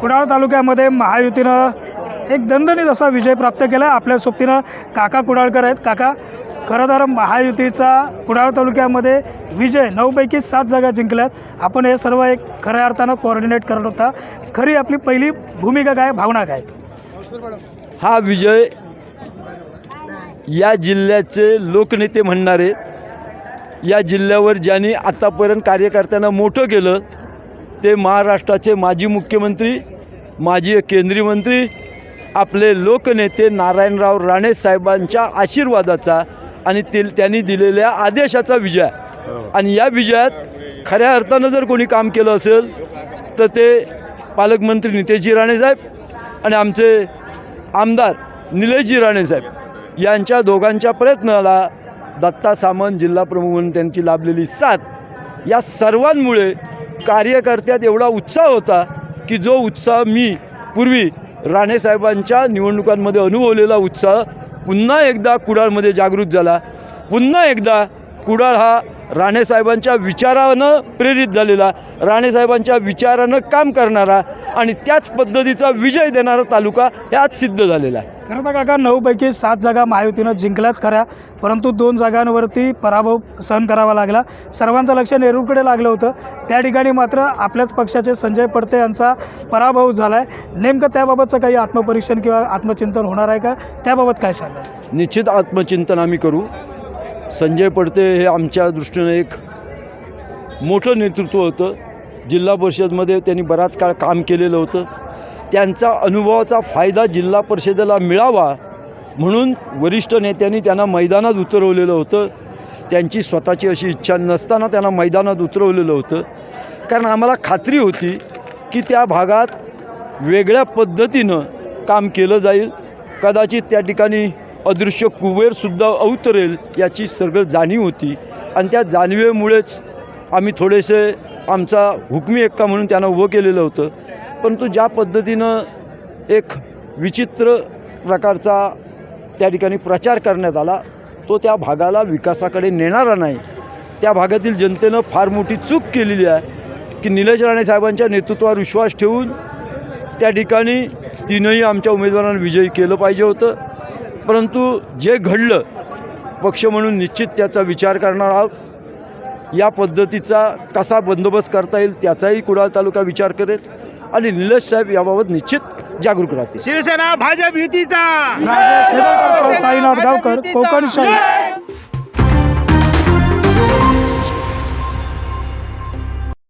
कुडाळ तालुक्यामध्ये महायुतीनं एक दणदणीत असा विजय प्राप्त केला. आपल्या सोबतीनं काका कुडाळकर आहेत. काका खरं तर महायुतीचा कुडाळ तालुक्यामध्ये विजय नऊपैकी सात जागा जिंकल्यात. आपण हे सर्व एक खऱ्या अर्थानं कोऑर्डिनेट करत होता. खरी आपली पहिली भूमिका काय भावना काय? हा विजय या जिल्ह्याचे लोकनेते म्हणणारे या जिल्ह्यावर ज्यांनी आत्तापर्यंत कार्यकर्त्यांना मोठं केलं ते महाराष्ट्राचे माजी मुख्यमंत्री माजी केंद्रीय मंत्री आपले लोकनेते नारायणराव राणे साहेबांच्या आशीर्वादाचा आणि ते त्यांनी दिलेल्या आदेशाचा विजय. आणि या विजयात खऱ्या अर्थानं जर कोणी काम केलं असेल तर ते पालकमंत्री नितेशजी राणे साहेब आणि आमचे आमदार निलेशजी राणे साहेब यांच्या दोघांच्या प्रयत्नाला दत्ता सामंत जिल्हाप्रमुख म्हणून त्यांची लाभलेली साथ या सर्वांमुळे कार्यकर्त्यात एवढा उत्साह होता की जो उत्साह मी पूर्वी राणेसाहेबांच्या निवडणुकांमध्ये अनुभवलेला उत्साह पुन्हा एकदा कुडाळमध्ये जागृत झाला. पुन्हा एकदा कुडाळ हा राणेसाहेबांच्या विचारानं प्रेरित झालेला राणेसाहेबांच्या विचारानं काम करणारा आणि त्याच पद्धतीचा विजय देणारा तालुका हे आज सिद्ध झालेला आहे. खरं तर काका नऊपैकी सात जागा महायुतीनं जिंकल्यात खऱ्या परंतु दोन जागांवरती पराभव सहन करावा लागला. सर्वांचं लक्ष नेहरूकडे लागलं होतं. त्या ठिकाणी मात्र आपल्याच पक्षाचे संजय पडते यांचा पराभव झाला आहे नेमकं त्याबाबतचं काही आत्मपरीक्षण किंवा आत्मचिंतन होणार आहे का? त्याबाबत काय सांगा निश्चित आत्मचिंतन आम्ही करू. संजय पडते हे आमच्या दृष्टीनं एक मोठं नेतृत्व होतं. जिल्हा परिषदमध्ये त्यांनी बराच काळ काम केलेलं होतं. त्यांचा अनुभवाचा फायदा जिल्हा परिषदेला मिळावा म्हणून वरिष्ठ नेत्यांनी त्यांना मैदानात उतरवलेलं होतं. त्यांची स्वतःची अशी इच्छा नसताना त्यांना मैदानात उतरवलेलं होतं. कारण आम्हाला खात्री होती की त्या भागात वेगळ्या पद्धतीनं काम केलं जाईल. कदाचित त्या ठिकाणी अदृश्य कुबेरसुद्धा अवतरेल याची सगळं जाणीव होती. आणि त्या जाणीवेमुळेच आम्ही थोडेसे आमचा हुकमी एक्का म्हणून त्यानं उभं केलेलं होतं. परंतु ज्या पद्धतीनं एक विचित्र प्रकारचा त्या ठिकाणी प्रचार करण्यात आला तो त्या भागाला विकासाकडे नेणारा नाही. त्या भागातील जनतेनं फार मोठी चूक केलेली आहे की निलेश राणे साहेबांच्या नेतृत्वावर विश्वास ठेवून त्या ठिकाणी तीनही आमच्या उमेदवारांना विजयी केलं पाहिजे होतं. परंतु जे घडलं पक्ष म्हणून निश्चित त्याचा विचार करणार आहोत. या पद्धतीचा कसा बंदोबस्त करता येईल त्याचाही कुडाळ तालुका विचार करेल. आणि निलेश साहेब याबाबत निश्चित जागरूक राहतील. शिवसेना भाजप युतीचा! साईनाथ गावकर कोकण